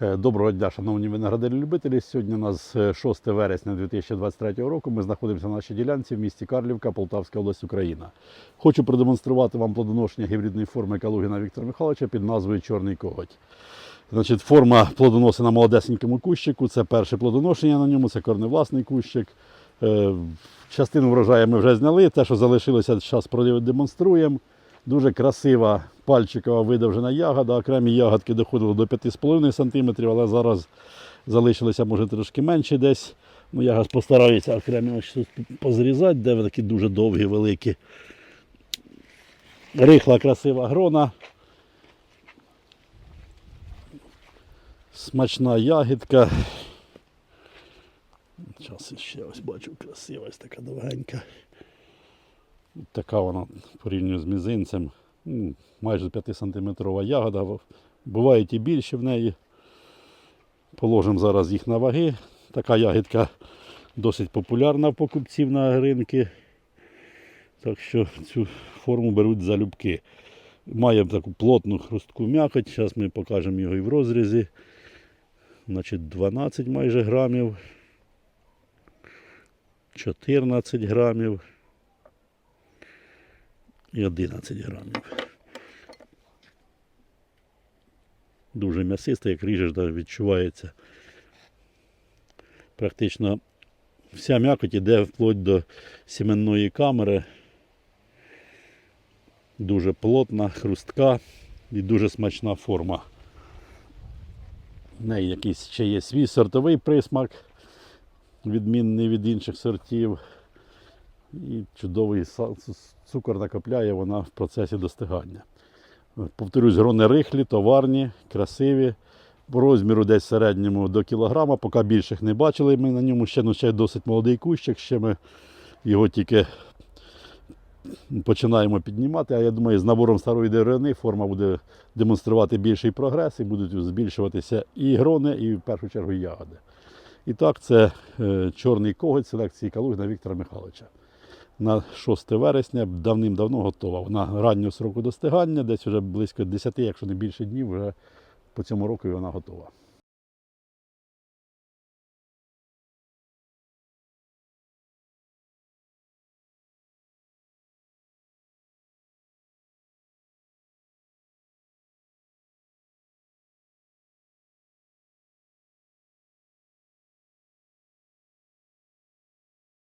Е, Доброго дня, шановні виноградарі-любителі. Сьогодні у нас е, 6 вересня 2023 року. Ми знаходимося на нашій ділянці в місті Карлівка, Полтавська область, Україна. Хочу продемонструвати вам плодоношення гібридної форми Калугіна Віктора Михайловича під назвою Чорний коготь. Значить, форма плодоноси на молодесенькому кущику. Це перше плодоношення на ньому, це корневласний кущик. Е, Частину врожаю ми вже зняли. Те, що залишилося, зараз продемонструємо. Дуже красива пальчикова видовжена ягода. Окремі ягодки доходили до 5,5 см, але зараз залишилося може трошки менше десь. Ну, я постараюся окремі ось тут позрізати, де вони такі дуже довгі, великі. Рихла, красива грона. Смачна ягідка. Зараз ще ось бачу красива, ось така довгенька. Така вона порівняно з мізинцем. Ну, Майже 5-сантиметрова ягода. Бувають і більші в неї. Положимо зараз їх на ваги. Така ягідка досить популярна в покупців на ринки. Так що цю форму беруть залюбки. Має таку плотну хрустку м'якоть. Зараз ми покажемо його і в розрізі. Значить, 12 майже грамів. 14 грамів і 11 грамів. Дуже м'ясисте, як ріжеш, відчувається. Практично вся м'якоть іде вплоть до сіменної камери. Дуже плотна, хрустка і дуже смачна форма. В неї якийсь ще є свій сортовий присмак, відмінний від інших сортів. І чудовий цукор накопляє вона в процесі достигання. Повторюсь, грони рихлі, товарні, красиві. По розміру десь середньому до кілограма, поки більших не бачили. Ми на ньому ще, ну, ще досить молодий кущик, ще ми його тільки починаємо піднімати. А я думаю, з набором старої деревини форма буде демонструвати більший прогрес і будуть збільшуватися і грони, і в першу чергу ягоди. І так, це е, чорний коготь селекції Калугіна Віктора Михайловича. На 6 вересня давним-давно готова. Вона раннього сроку достигання, десь вже близько 10, якщо не більше днів, вже по цьому року вона готова.